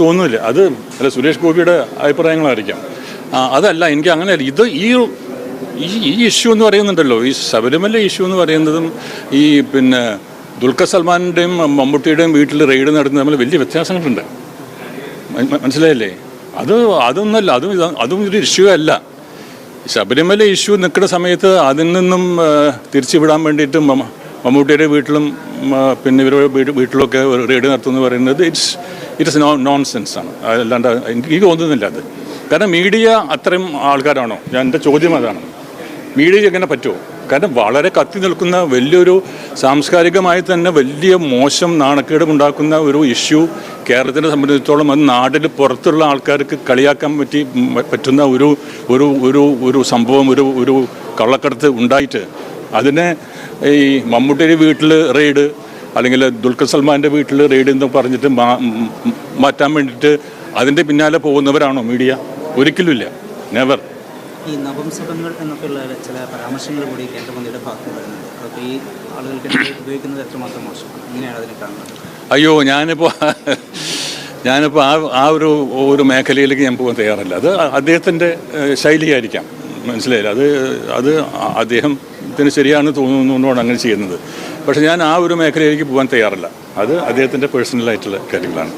തോന്നുന്നില്ല. അത് അല്ല സുരേഷ് ഗോപിയുടെ അഭിപ്രായങ്ങളായിരിക്കാം. അതല്ല എനിക്ക് അങ്ങനെയല്ല ഇത് ഈ ഈ ഈ ഇഷ്യൂ എന്ന് പറയുന്നുണ്ടല്ലോ. ഈ ശബരിമല ഇഷ്യൂ എന്ന് പറയുന്നതും ഈ പിന്നെ ദുൽഖർ സൽമാനിന്റെയും മമ്മൂട്ടിയുടെയും വീട്ടിൽ റെയ്ഡ് നടത്തുന്നത് തമ്മിൽ വലിയ വ്യത്യാസങ്ങളുണ്ട്. മനസ്സിലായില്ലേ? അത് അതൊന്നല്ല. അതും അതും ഒരു ഇഷ്യൂ അല്ല. ശബരിമല ഇഷ്യൂ നിൽക്കുന്ന സമയത്ത് അതിൽ നിന്നും തിരിച്ചുവിടാൻ വേണ്ടിയിട്ട് മമ്മൂട്ടിയുടെ വീട്ടിലും പിന്നെ ഇവരുടെ വീട് വീട്ടിലൊക്കെ റെയ്ഡ് നടത്തുമെന്ന് പറയുന്നത് it's it's no nonsense ആണ്. അല്ലാണ്ട് എനിക്ക് തോന്നുന്നില്ല അത്. കാരണം മീഡിയ അത്രയും ആൾക്കാരാണോ? ഞാൻ എന്റെ ചോദ്യം അതാണ്. മീഡിയ എങ്ങനെ പറ്റുമോ? കാരണം വളരെ കത്തി നിൽക്കുന്ന വലിയൊരു സാംസ്കാരികമായി തന്നെ വലിയ മോശം നാണക്കേടുമുണ്ടാക്കുന്ന ഒരു ഇഷ്യൂ കേരളത്തിനെ സംബന്ധിച്ചിടത്തോളം അത് നാട്ടിൽ പുറത്തുള്ള ആൾക്കാർക്ക് കളിയാക്കാൻ പറ്റി പറ്റുന്ന ഒരു ഒരു ഒരു ഒരു സംഭവം ഒരു ഒരു കള്ളക്കടത്ത് ഉണ്ടായിട്ട് അതിനെ ഈ മമ്മൂട്ടിയുടെ വീട്ടിൽ റെയ്ഡ് അല്ലെങ്കിൽ ദുൽഖർ സൽമാന്റെ വീട്ടിൽ റെയ്ഡ് എന്ന് പറഞ്ഞിട്ട് മാറ്റാൻ വേണ്ടിയിട്ട് അതിന്റെ പിന്നാലെ പോകുന്നവരാണോ മീഡിയ? ഒരിക്കലുമില്ല. നെവർ ഈ നപുംസകങ്ങൾ എന്നൊക്കെയുള്ള ചില പരാമർശങ്ങൾ കൂടി കേന്ദ്രമന്ത്രിയുടെ ഭാഗത്ത് വരുന്നുണ്ട്. അതൊക്കെ ഈ ആളുകൾക്ക് ഉപയോഗിക്കുന്നത് എത്രമാത്രം മോശമാണ്? ഇങ്ങനെയാണ് അതിനെ കാണുന്നത്? അയ്യോ ഞാനിപ്പോൾ ഞാനിപ്പോൾ ആ ആ ഒരു ഒരു മേഖലയിലേക്ക് ഞാൻ പോകാൻ തയ്യാറല്ല. അത് അദ്ദേഹത്തിന്റെ ശൈലിയായിരിക്കാം. മനസ്സിലായില്ല? അത് അത് അദ്ദേഹത്തിന് ശരിയാണ് തോന്നുന്നതുകൊണ്ടാണ് അങ്ങനെ ചെയ്യുന്നത്. പക്ഷേ ഞാൻ ആ ഒരു മേഖലയിലേക്ക് പോകാൻ തയ്യാറല്ല. അത് അദ്ദേഹത്തിന്റെ പേഴ്സണലായിട്ടുള്ള കാര്യങ്ങളാണ്.